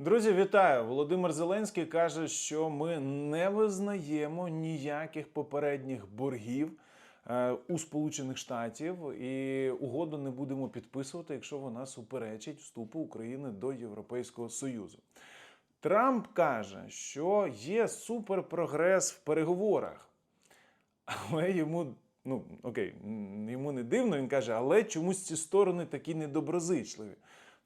Друзі, вітаю! Володимир Зеленський каже, що ми не визнаємо ніяких попередніх боргів е, у Сполучених Штатів і угоду не будемо підписувати, якщо вона суперечить вступу України до Європейського Союзу. Трамп каже, що є суперпрогрес в переговорах, але йому. Ну, окей, йому не дивно, він каже, але чомусь ці сторони такі недоброзичливі.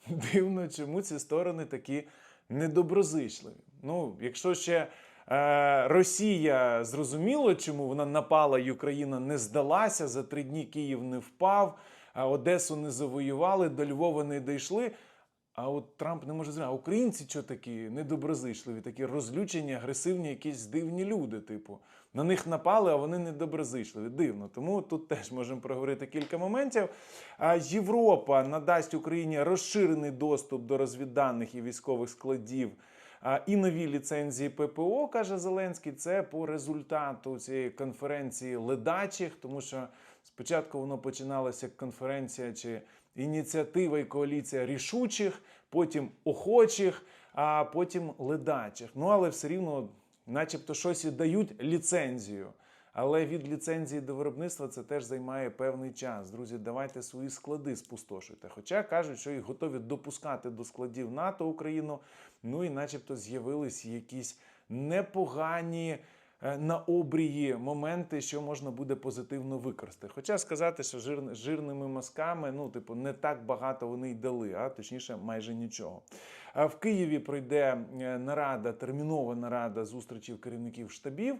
Дивно, чому ці сторони такі недоброзичливі. Ну, якщо ще е, Росія зрозуміло, чому вона напала, і Україна не здалася, за три дні Київ не впав, Одесу не завоювали, до Львова не дійшли. А от Трамп не може зрозуміти, а українці що такі недоброзичливі, такі розлючені, агресивні, якісь дивні люди. Типу, на них напали, а вони недоброзичливі. Дивно. Тому тут теж можемо проговорити кілька моментів. А Європа надасть Україні розширений доступ до розвідданих і військових складів. А, І нові ліцензії ППО, каже Зеленський, це по результату цієї конференції ледачих, тому що спочатку воно починалося як конференція чи ініціатива і коаліція рішучих, потім охочих, а потім ледачих. Ну але все рівно, начебто, щось і дають ліцензію. Але від ліцензії до виробництва це теж займає певний час. Друзі, давайте свої склади спустошуйте. Хоча кажуть, що їх готові допускати до складів НАТО Україну. Ну і начебто з'явились якісь непогані на обрії моменти, що можна буде позитивно використати. Хоча сказати, що жир, жирними мазками, ну, типу, не так багато вони й дали, а точніше, майже нічого. В Києві пройде е, нарада, термінова нарада зустрічів керівників штабів.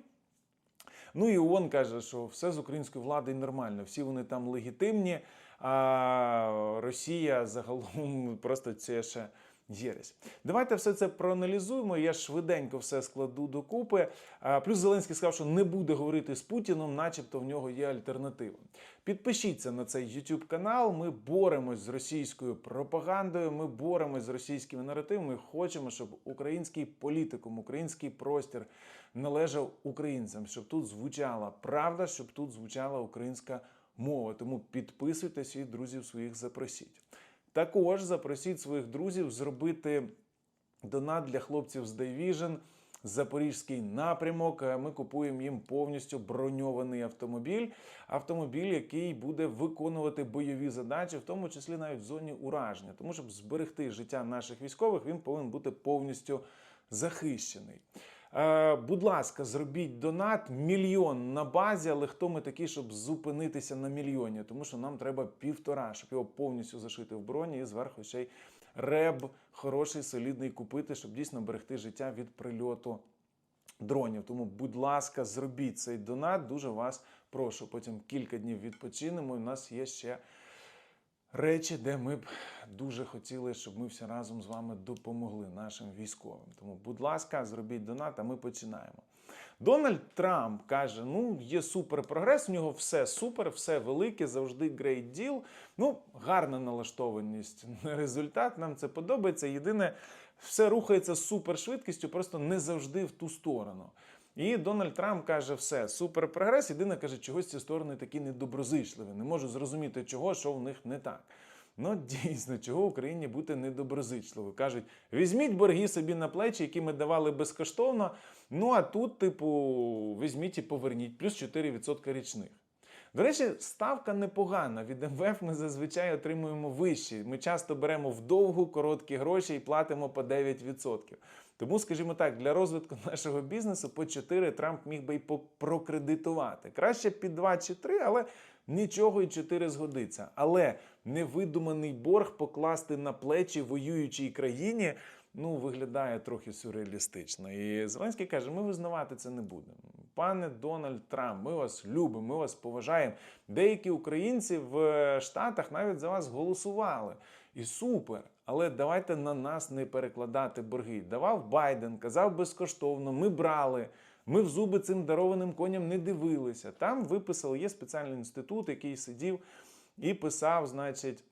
Ну і ООН каже, що все з українською владою нормально, всі вони там легітимні, а Росія загалом просто це ще єресь. Давайте все це проаналізуємо. Я швиденько все складу докупи. Плюс Зеленський сказав, що не буде говорити з Путіном, начебто в нього є альтернатива. Підпишіться на цей YouTube канал. Ми боремось з російською пропагандою. Ми боремось з російськими наративами. Хочемо, щоб український політикум, український простір належав українцям, щоб тут звучала правда, щоб тут звучала українська мова. Тому підписуйтесь і друзів своїх запросіть. Також запросіть своїх друзів зробити донат для хлопців з Division. Запорізький напрямок. Ми купуємо їм повністю броньований автомобіль. Автомобіль, який буде виконувати бойові задачі, в тому числі навіть в зоні ураження. Тому щоб зберегти життя наших військових, він повинен бути повністю захищений. Е, будь ласка, зробіть донат мільйон на базі, але хто ми такі, щоб зупинитися на мільйоні? Тому що нам треба півтора, щоб його повністю зашити в броні і зверху ще й реб хороший, солідний купити, щоб дійсно берегти життя від прильоту дронів. Тому, будь ласка, зробіть цей донат. Дуже вас прошу. Потім кілька днів відпочинемо. і У нас є ще речі, де ми б дуже хотіли, щоб ми всі разом з вами допомогли нашим військовим. Тому, будь ласка, зробіть донат, а ми починаємо. Дональд Трамп каже: ну, є супер прогрес, у нього все супер, все велике, завжди great deal. Ну, гарна налаштованість на результат. Нам це подобається. Єдине, все рухається з супершвидкістю, просто не завжди в ту сторону. І Дональд Трамп каже, все, супер прогрес. Єдине каже, чогось ці сторони такі недоброзичливі. Не можу зрозуміти, чого, що в них не так. Ну, дійсно, чого Україні бути недоброзичливою. Кажуть, візьміть борги собі на плечі, які ми давали безкоштовно. Ну а тут, типу, візьміть і поверніть, плюс 4% річних. До речі, ставка непогана. Від МВФ ми зазвичай отримуємо вищі. Ми часто беремо вдовгу короткі гроші і платимо по 9%. Тому, скажімо так, для розвитку нашого бізнесу по 4 Трамп міг би й прокредитувати. Краще під 2 чи 3, але нічого і 4 згодиться. Але невидуманий борг покласти на плечі воюючій країні. Ну, виглядає трохи сюрреалістично. І Зеленський каже: ми визнавати це не будемо. Пане Дональд Трамп, ми вас любимо, ми вас поважаємо. Деякі українці в Штатах навіть за вас голосували. І супер. Але давайте на нас не перекладати борги. Давав Байден, казав безкоштовно, ми брали. Ми в зуби цим дарованим коням не дивилися. Там виписали, є спеціальний інститут, який сидів і писав, значить.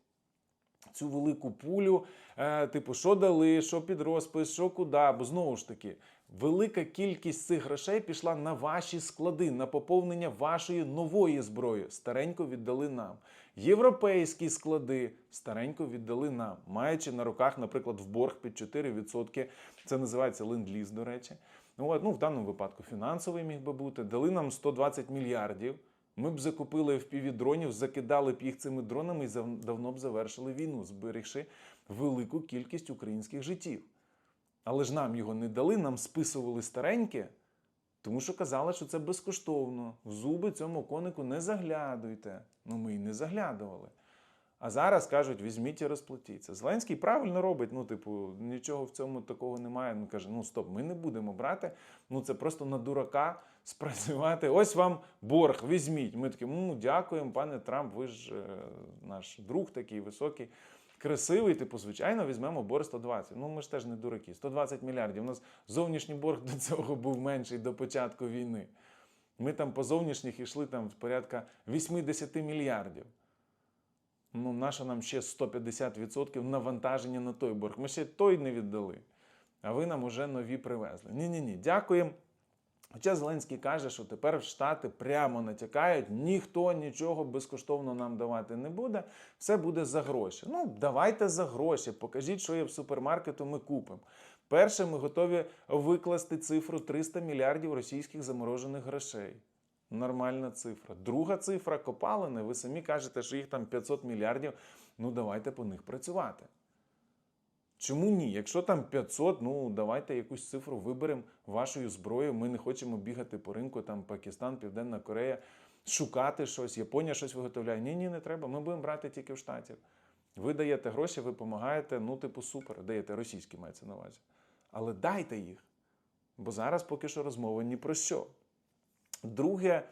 цю велику пулю, е, типу, що дали, що під розпис, що куди. Бо знову ж таки, велика кількість цих грошей пішла на ваші склади, на поповнення вашої нової зброї. Старенько віддали нам. Європейські склади старенько віддали нам, маючи на руках, наприклад, в борг під 4%. Це називається ленд-ліз, до речі. От, ну, в даному випадку фінансовий міг би бути. Дали нам 120 мільярдів. Ми б закупили FPV дронів, закидали б їх цими дронами і давно б завершили війну, зберігши велику кількість українських життів. Але ж нам його не дали, нам списували стареньке, тому що казали, що це безкоштовно. В зуби цьому конику не заглядуйте. Ну ми й не заглядували. А зараз кажуть, візьміть і розплатіться. Зеленський правильно робить. Ну, типу, нічого в цьому такого немає. Він каже: ну стоп, ми не будемо брати. Ну це просто на дурака спрацювати. Ось вам борг, візьміть. Ми такі, ну дякуємо, пане Трамп. Ви ж е, наш друг такий високий, красивий. Типу, звичайно, візьмемо борг 120. Ну ми ж теж не дураки. 120 мільярдів. У нас зовнішній борг до цього був менший до початку війни. Ми там по зовнішніх йшли там порядка 80 мільярдів. Ну, нащо нам ще 150% навантаження на той борг? Ми ще той не віддали. А ви нам уже нові привезли. Ні-ні ні, дякуємо. Хоча Зеленський каже, що тепер Штати прямо натякають, ніхто нічого безкоштовно нам давати не буде, все буде за гроші. Ну, давайте за гроші, покажіть, що є в супермаркету, ми купимо. Перше, ми готові викласти цифру 300 мільярдів російських заморожених грошей. Нормальна цифра. Друга цифра копалини. Ви самі кажете, що їх там 500 мільярдів. Ну, давайте по них працювати. Чому ні? Якщо там 500, ну давайте якусь цифру виберемо вашою зброєю. Ми не хочемо бігати по ринку, там Пакистан, Південна Корея, шукати щось, Японія щось виготовляє. Ні, ні, не треба. Ми будемо брати тільки в штатів. Ви даєте гроші, ви допомагаєте, ну, типу, супер, даєте російські мається на увазі. Але дайте їх. Бо зараз поки що розмова ні про що. Друге,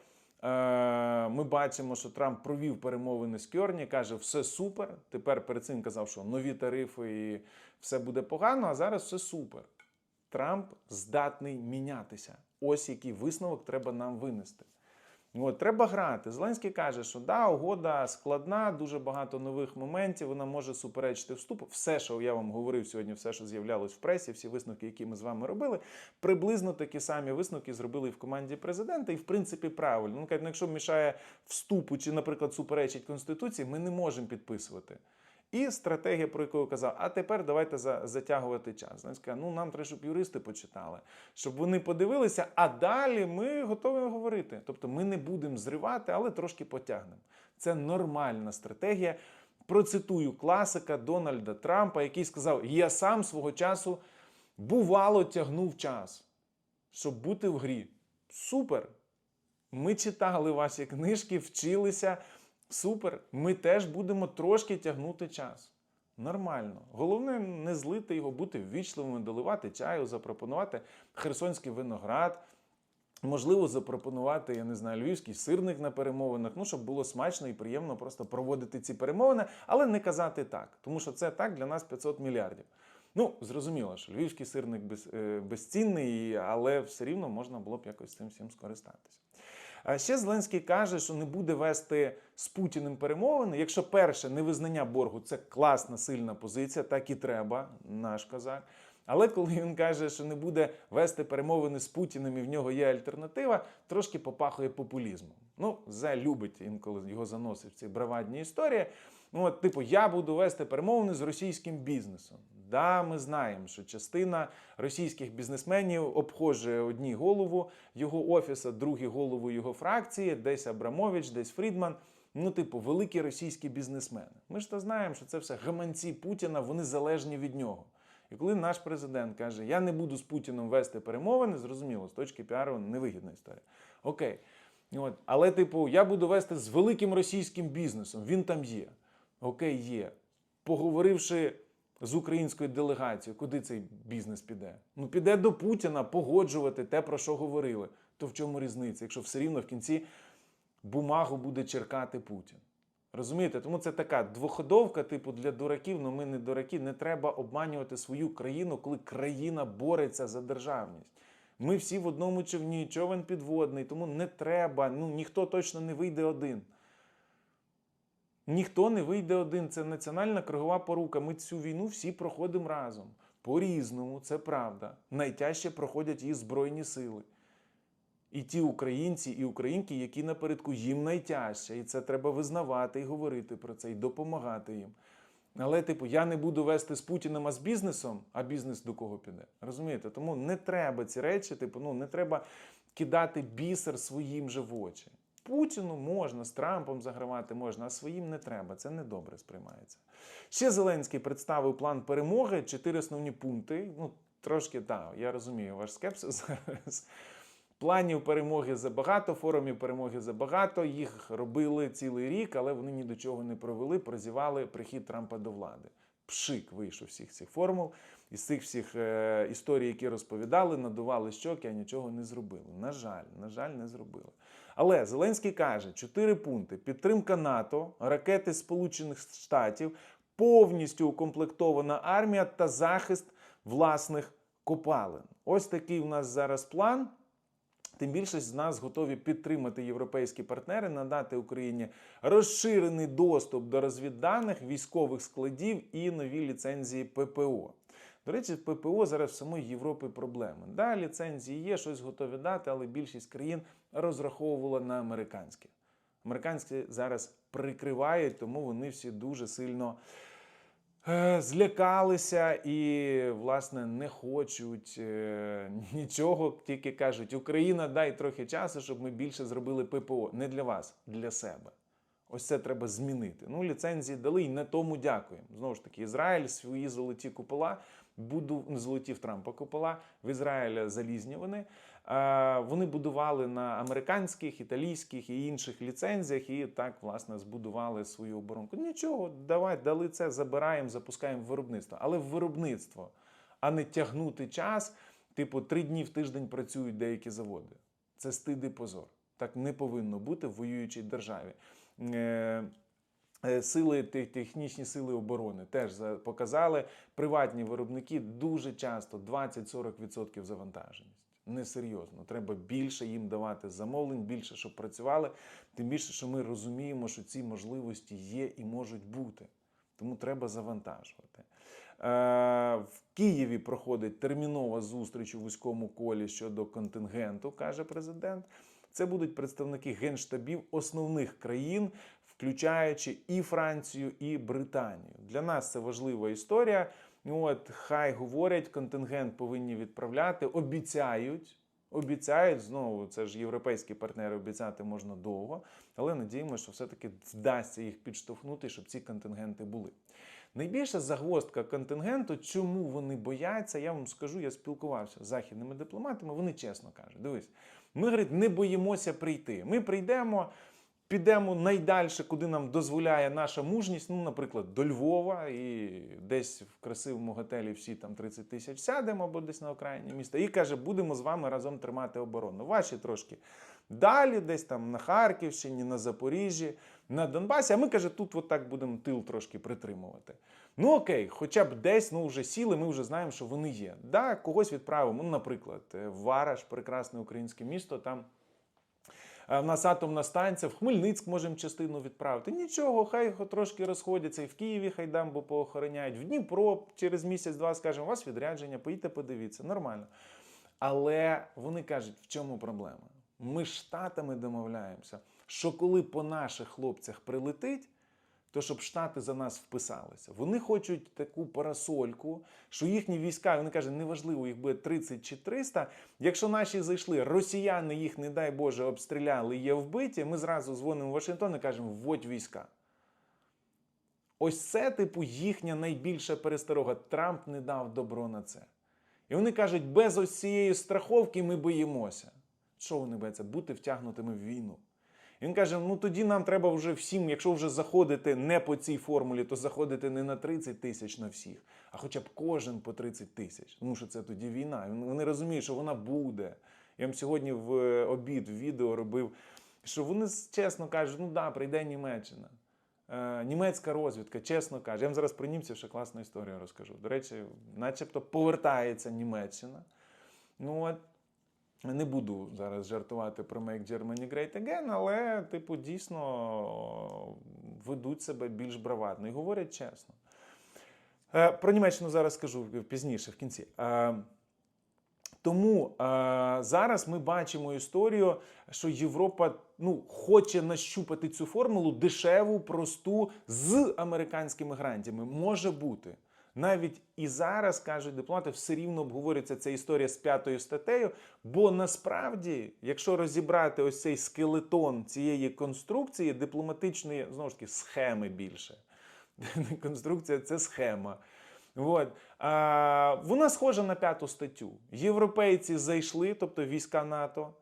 ми бачимо, що Трамп провів перемовини з Кьорні, каже, все супер. Тепер перед цим казав, що нові тарифи і все буде погано, а зараз все супер. Трамп здатний мінятися. Ось який висновок треба нам винести. От, треба грати. Зеленський каже, що да, угода складна, дуже багато нових моментів. Вона може суперечити вступу. Все, що я вам говорив сьогодні, все, що з'являлось в пресі, всі висновки, які ми з вами робили, приблизно такі самі висновки зробили в команді президента, і в принципі правильно. Ну, ну, якщо мішає вступу чи, наприклад, суперечить конституції, ми не можемо підписувати. І стратегія, про яку я казав, а тепер давайте за, затягувати час. Каже, ну нам треба, щоб юристи почитали, щоб вони подивилися, а далі ми готові говорити. Тобто ми не будемо зривати, але трошки потягнемо. Це нормальна стратегія. Процитую класика Дональда Трампа, який сказав: Я сам свого часу бувало тягнув час, щоб бути в грі. Супер! Ми читали ваші книжки, вчилися. Супер, ми теж будемо трошки тягнути час. Нормально. Головне не злити його, бути ввічливими, доливати чаю, запропонувати херсонський виноград. Можливо, запропонувати, я не знаю, львівський сирник на перемовинах, ну, щоб було смачно і приємно просто проводити ці перемовини, але не казати так, тому що це так для нас 500 мільярдів. Ну, зрозуміло, що львівський сирник без, е, безцінний, але все рівно можна було б якось цим всім скористатися. А ще Зеленський каже, що не буде вести з Путіним перемовини. Якщо перше невизнання боргу це класна сильна позиція, так і треба, наш козак. Але коли він каже, що не буде вести перемовини з Путіним і в нього є альтернатива, трошки попахує популізмом. Ну, Зе любить інколи його заносить в ці бравадні історії. Ну, от, типу, я буду вести перемовини з російським бізнесом. Да, ми знаємо, що частина російських бізнесменів обхожує одні голову його офіса, другі голову його фракції, десь Абрамович, десь Фрідман. Ну, типу, великі російські бізнесмени. Ми ж то знаємо, що це все гаманці Путіна, вони залежні від нього. І коли наш президент каже, я не буду з Путіном вести перемовини, зрозуміло, з точки піару невигідна історія. Окей. От. Але, типу, я буду вести з великим російським бізнесом, він там є. Окей, є. Поговоривши з українською делегацією, куди цей бізнес піде? Ну, піде до Путіна погоджувати те, про що говорили. То в чому різниця, якщо все рівно в кінці бумагу буде черкати Путін? Розумієте? Тому це така двоходовка, типу, для дураків, але ми не дураки. Не треба обманювати свою країну, коли країна бореться за державність. Ми всі в одному човні, човен підводний, тому не треба, ну ніхто точно не вийде один. Ніхто не вийде один. Це національна кругова порука. Ми цю війну всі проходимо разом. По-різному, це правда. Найтяжче проходять її Збройні сили. І ті українці і українки, які напередку їм найтяжче. І це треба визнавати і говорити про це, і допомагати їм. Але, типу, я не буду вести з Путіним, а з бізнесом, а бізнес до кого піде. Розумієте? Тому не треба ці речі, типу, ну не треба кидати бісер своїм же в очі. Путіну можна, з Трампом загравати можна, а своїм не треба. Це недобре сприймається. Ще Зеленський представив план перемоги, чотири основні пункти. Ну, трошки так, я розумію ваш скепсис зараз. Планів перемоги забагато, форумів перемоги забагато. Їх робили цілий рік, але вони ні до чого не провели, прозівали прихід Трампа до влади. Пшик вийшов всіх цих формул, із цих всіх е, історій, які розповідали, надували щоки, а нічого не зробили. На жаль, на жаль, не зробили. Але Зеленський каже: чотири пункти: підтримка НАТО, ракети Сполучених Штатів, повністю укомплектована армія та захист власних копалин. Ось такий у нас зараз план. Тим більше з нас готові підтримати європейські партнери, надати Україні розширений доступ до розвідданих військових складів і нові ліцензії ППО. До речі, ППО зараз в самої Європи проблеми. Да, ліцензії є, щось готові дати, але більшість країн розраховувала на американське. Американські зараз прикривають, тому вони всі дуже сильно е, злякалися і, власне, не хочуть е, нічого, тільки кажуть: Україна, дай трохи часу, щоб ми більше зробили ППО. Не для вас, для себе. Ось це треба змінити. Ну, ліцензії дали і на тому дякуємо. Знову ж таки, Ізраїль свої золоті купола, буду золоті Трампа купола, в Ізраїля залізні вони. Е, Вони будували на американських, італійських і інших ліцензіях, і так, власне, збудували свою оборонку. Нічого, давай, дали це, забираємо, запускаємо в виробництво. Але в виробництво, а не тягнути час. Типу, три дні в тиждень працюють деякі заводи. Це стид і позор. Так не повинно бути в воюючій державі. Е, Сили технічні сили оборони теж показали приватні виробники дуже часто 20-40% завантаженість. Несерйозно. Треба більше їм давати замовлень, більше, щоб працювали. Тим більше, що ми розуміємо, що ці можливості є і можуть бути. Тому треба завантажувати. Е, в Києві проходить термінова зустріч у вузькому колі щодо контингенту, каже президент. Це будуть представники генштабів основних країн, включаючи і Францію, і Британію. Для нас це важлива історія. От хай говорять, контингент повинні відправляти, обіцяють. Обіцяють знову, це ж європейські партнери обіцяти можна довго, але надіємося, що все-таки вдасться їх підштовхнути, щоб ці контингенти були. Найбільша загвоздка контингенту, чому вони бояться, я вам скажу, я спілкувався з західними дипломатами, вони чесно кажуть: дивись, ми говорить, не боїмося прийти. Ми прийдемо, підемо найдальше, куди нам дозволяє наша мужність. Ну, наприклад, до Львова, і десь в красивому готелі всі там 30 тисяч сядемо або десь на окраїні міста. І каже, будемо з вами разом тримати оборону. Ваші трошки далі, десь там на Харківщині, на Запоріжжі, на Донбасі. А ми каже, тут от так будемо тил трошки притримувати. Ну окей, хоча б десь ну вже сіли, ми вже знаємо, що вони є. Да, когось відправимо. Ну, наприклад, е, Вараш, прекрасне українське місто. Там в нас атомна станція, в Хмельницьк можемо частину відправити. Нічого, хай трошки розходяться, і в Києві хай дамбу поохороняють. В Дніпро через місяць-два скажемо, у вас відрядження, поїдьте, подивіться, нормально. Але вони кажуть, в чому проблема? Ми з штатами домовляємося, що коли по наших хлопцях прилетить, то щоб штати за нас вписалися. Вони хочуть таку парасольку, що їхні війська, вони кажуть, неважливо, їх буде 30 чи 300. Якщо наші зайшли, росіяни їх, не дай Боже, обстріляли, є вбиті, ми зразу дзвонимо в Вашингтон і кажемо, вводь війська. Ось це, типу, їхня найбільша пересторога. Трамп не дав добро на це. І вони кажуть, без ось цієї страховки ми боїмося. Що вони бояться? Бути втягнутими в війну. Він каже: ну тоді нам треба вже всім, якщо вже заходити не по цій формулі, то заходити не на 30 тисяч на всіх, а хоча б кожен по 30 тисяч. Тому що це тоді війна. Вони розуміють, що вона буде. Я вам сьогодні в е, обід в відео робив, що вони чесно кажуть, ну да, прийде Німеччина. Е, Німецька розвідка, чесно каже. Я вам зараз про німців ще класну історію розкажу. До речі, начебто повертається Німеччина. Ну от Не буду зараз жартувати про Make Germany Great Again, але, типу, дійсно ведуть себе більш бравадно і говорять чесно. Е, Про Німеччину зараз скажу пізніше, в кінці. Е, Тому е, зараз ми бачимо історію, що Європа ну, хоче нащупати цю формулу дешеву, просту з американськими грантами. Може бути. Навіть і зараз кажуть дипломати, все рівно обговорюється ця історія з п'ятою статтею. Бо насправді, якщо розібрати ось цей скелетон цієї конструкції, дипломатичної знову ж таки схеми більше. Конструкція це схема. От. А, вона схожа на п'яту статтю. Європейці зайшли, тобто війська НАТО,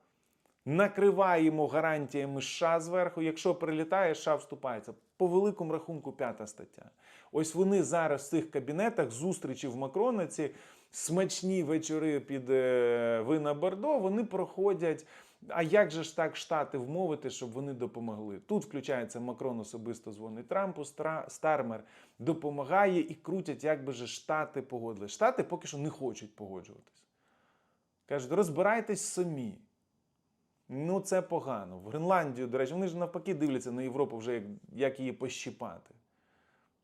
накриваємо гарантіями США зверху. Якщо прилітає, США вступається. По великому рахунку, п'ята стаття. Ось вони зараз в цих кабінетах зустрічі в Макрона, ці смачні вечори під е, вина Бордо, вони проходять. А як же ж так Штати вмовити, щоб вони допомогли? Тут включається Макрон особисто дзвонить Трампу, Стармер допомагає і крутять, як би же Штати погодили. Штати поки що не хочуть погоджуватись. Кажуть, розбирайтесь самі. Ну, це погано. В Гренландію, до речі, вони ж навпаки дивляться на Європу вже як, як її пощіпати.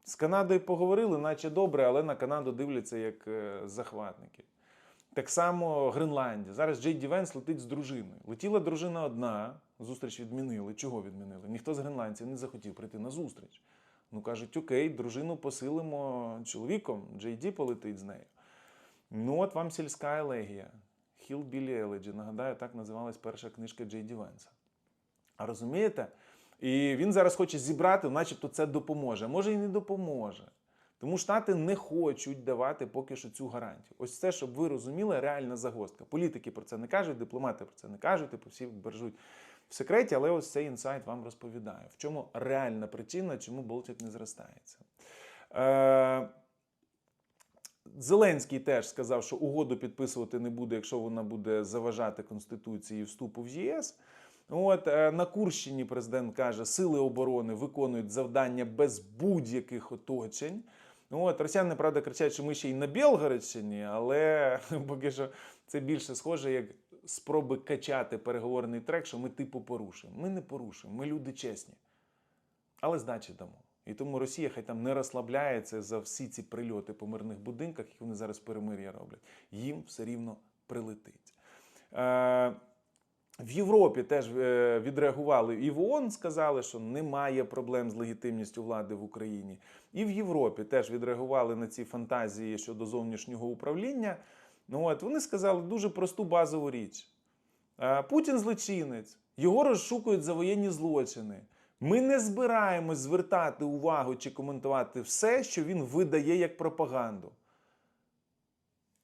З Канадою поговорили, наче добре, але на Канаду дивляться як е, захватники. Так само Гренландія. Зараз Джей Ді Венс летить з дружиною. Летіла дружина одна, зустріч відмінили. Чого відмінили? Ніхто з гренландців не захотів прийти на зустріч. Ну кажуть, окей, дружину посилимо чоловіком, Джей Ді полетить з нею. Ну, от вам сільська елегія. Хілбілі Еледжі. Нагадаю, так називалась перша книжка Джей Ді Венса. А розумієте? І він зараз хоче зібрати, начебто це допоможе. Може і не допоможе. Тому Штати не хочуть давати поки що цю гарантію. Ось це, щоб ви розуміли, реальна загвоздка. Політики про це не кажуть, дипломати про це не кажуть, типу всі бережуть в секреті, але ось цей інсайт вам розповідає. В чому реальна причина, чому Болтик не зростається. Е- Зеленський теж сказав, що угоду підписувати не буде, якщо вона буде заважати Конституції вступу в ЄС. От е, на Курщині президент каже, сили оборони виконують завдання без будь-яких оточень. От росіяни, правда, кричать, що ми ще й на Білгородщині, але поки що це більше схоже як спроби качати переговорний трек, що ми типу порушуємо. Ми не порушуємо, ми люди чесні, але здачі дамо. І тому Росія хай там не розслабляється за всі ці прильоти по мирних будинках, які вони зараз перемир'я роблять. Їм все рівно прилетить. Е, в Європі теж е, відреагували і в ООН сказали, що немає проблем з легітимністю влади в Україні. І в Європі теж відреагували на ці фантазії щодо зовнішнього управління. Ну от вони сказали дуже просту базову річ: Е, Путін злочинець, його розшукують за воєнні злочини. Ми не збираємось звертати увагу чи коментувати все, що він видає як пропаганду.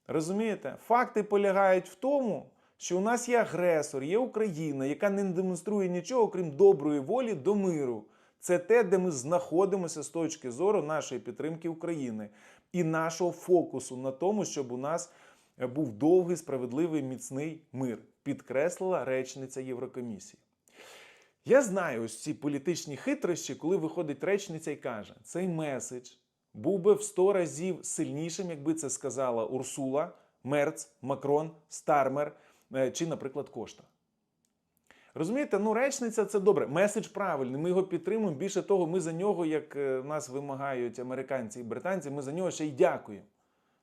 Розумієте? Факти полягають в тому, що у нас є агресор, є Україна, яка не демонструє нічого, крім доброї волі до миру. Це те, де ми знаходимося з точки зору нашої підтримки України і нашого фокусу на тому, щоб у нас був довгий, справедливий, міцний мир, підкреслила речниця Єврокомісії. Я знаю ось ці політичні хитрощі, коли виходить речниця і каже, цей меседж був би в 100 разів сильнішим, якби це сказала Урсула, Мерц, Макрон, Стармер е, чи, наприклад, Кошта. Розумієте, ну речниця це добре. Меседж правильний. Ми його підтримуємо. Більше того, ми за нього, як е, нас вимагають американці і британці, ми за нього ще й дякуємо.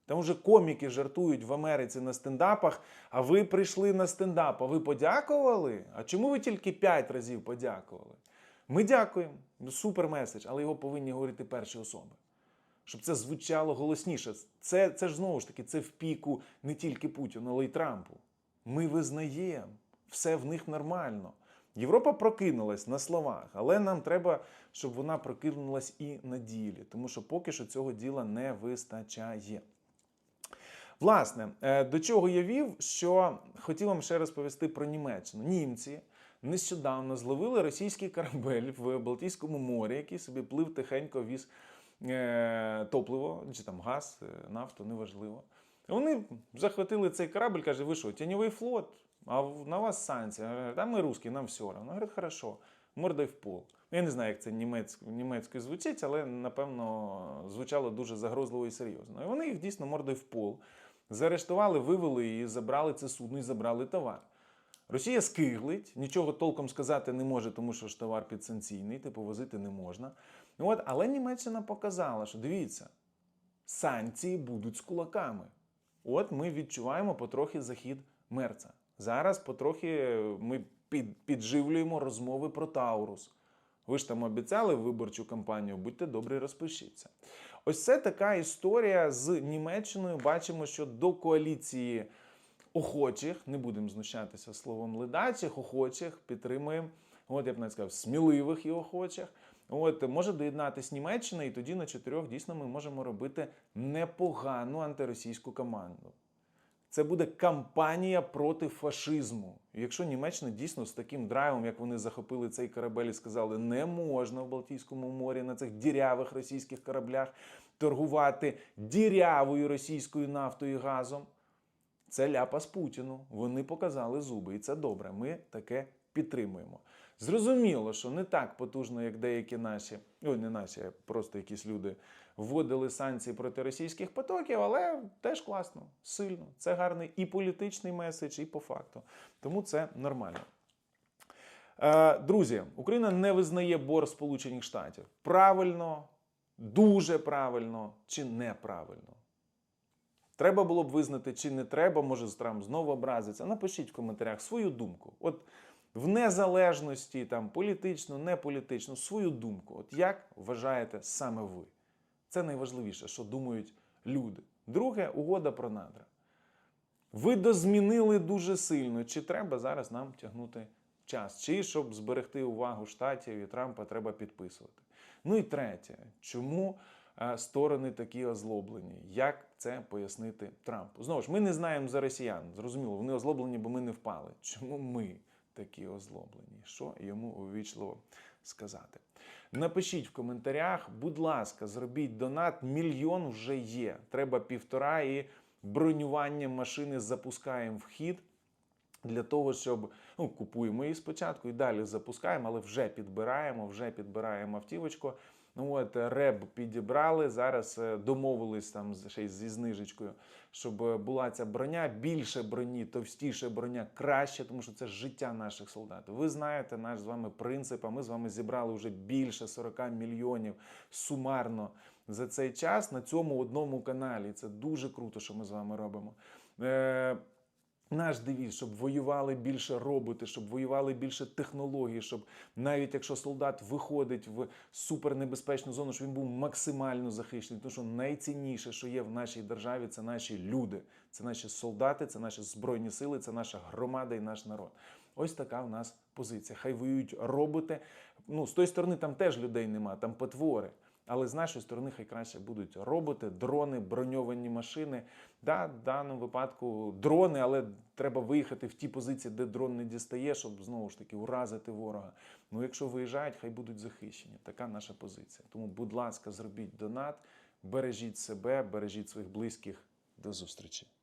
Там вже коміки жартують в Америці на стендапах, а ви прийшли на стендап, а ви подякували? А чому ви тільки 5 разів подякували? Ми дякуємо. Ну, Супер меседж, але його повинні говорити перші особи. Щоб це звучало голосніше. Це, це ж знову ж таки, це в піку не тільки Путіну, але й Трампу. Ми визнаємо, все в них нормально. Європа прокинулась на словах, але нам треба, щоб вона прокинулась і на ділі, тому що поки що цього діла не вистачає. Власне, е, до чого я вів, що хотів вам ще розповісти про Німеччину. Німці нещодавно зловили російський корабель в Балтійському морі, який собі плив тихенько віз е, топливо, чи там газ, е, нафту, неважливо. Вони захватили цей корабль, каже, ви що, тіньовий флот, а на вас санкції. Та ми русські, нам все равно. Говорить, хорошо, мордой в пол. Я не знаю, як це німець, німецькою звучить, але напевно звучало дуже загрозливо і серйозно. І вони їх дійсно мордою в пол. Заарештували, вивели і забрали це судно і забрали товар. Росія скиглить, нічого толком сказати не може, тому що ж товар підсанкційний, типу возити не можна. От, але Німеччина показала, що дивіться, санкції будуть з кулаками. От ми відчуваємо потрохи захід мерца. Зараз потрохи ми під, підживлюємо розмови про Таурус. Ви ж там обіцяли виборчу кампанію, будьте добрі, розпишіться. Ось це така історія з Німеччиною. Бачимо, що до коаліції охочих, не будемо знущатися словом ледачих, охочих підтримуємо. От я б навіть сказав, сміливих і охочих. От може доєднатись Німеччина, і тоді на чотирьох дійсно ми можемо робити непогану антиросійську команду. Це буде кампанія проти фашизму. Якщо Німеччина дійсно з таким драйвом, як вони захопили цей корабель і сказали, не можна в Балтійському морі на цих дірявих російських кораблях торгувати дірявою російською нафтою і газом, це ляпас Путіну. Вони показали зуби, і це добре. Ми таке підтримуємо. Зрозуміло, що не так потужно, як деякі наші, ой, не наші, а просто якісь люди вводили санкції проти російських потоків, але теж класно, сильно. Це гарний і політичний меседж, і по факту. Тому це нормально. Е, Друзі, Україна не визнає борг Сполучених Штатів. Правильно, дуже правильно чи неправильно. Треба було б визнати, чи не треба, може Трамп знову образиться. Напишіть в коментарях свою думку. От в незалежності, там, політично, не політично, свою думку. От як вважаєте саме ви? Це найважливіше, що думають люди. Друге, угода про надра. Ви дозмінили дуже сильно. Чи треба зараз нам тягнути час? Чи щоб зберегти увагу штатів і Трампа треба підписувати? Ну і третє, чому е, сторони такі озлоблені? Як це пояснити Трампу? Знову ж, ми не знаємо за росіян. Зрозуміло, вони озлоблені, бо ми не впали. Чому ми такі озлоблені? Що йому увічливо сказати? Напишіть в коментарях, будь ласка, зробіть донат. Мільйон вже є. Треба півтора і бронювання машини запускаємо вхід. для того, щоб ну, купуємо її спочатку і далі запускаємо, але вже підбираємо, вже підбираємо автівочку. Ну от реб підібрали. Зараз е, домовились там ще й зі знижечкою, щоб е, була ця броня. Більше броні, товстіше броня краще, тому що це життя наших солдатів. Ви знаєте наш з вами принцип. А ми з вами зібрали вже більше 40 мільйонів сумарно за цей час на цьому одному каналі. Це дуже круто, що ми з вами робимо. Наш девіз, щоб воювали більше роботи, щоб воювали більше технологій, щоб навіть якщо солдат виходить в супернебезпечну зону, щоб він був максимально захищений. Тому що найцінніше, що є в нашій державі, це наші люди, це наші солдати, це наші збройні сили, це наша громада і наш народ. Ось така в нас позиція. Хай воюють роботи. Ну, з тої сторони там теж людей нема, там потвори. Але з нашої сторони хай краще будуть роботи, дрони, броньовані машини. Да, в даному випадку дрони, але треба виїхати в ті позиції, де дрон не дістає, щоб знову ж таки уразити ворога. Ну, якщо виїжджають, хай будуть захищені. Така наша позиція. Тому, будь ласка, зробіть донат, бережіть себе, бережіть своїх близьких. До зустрічі.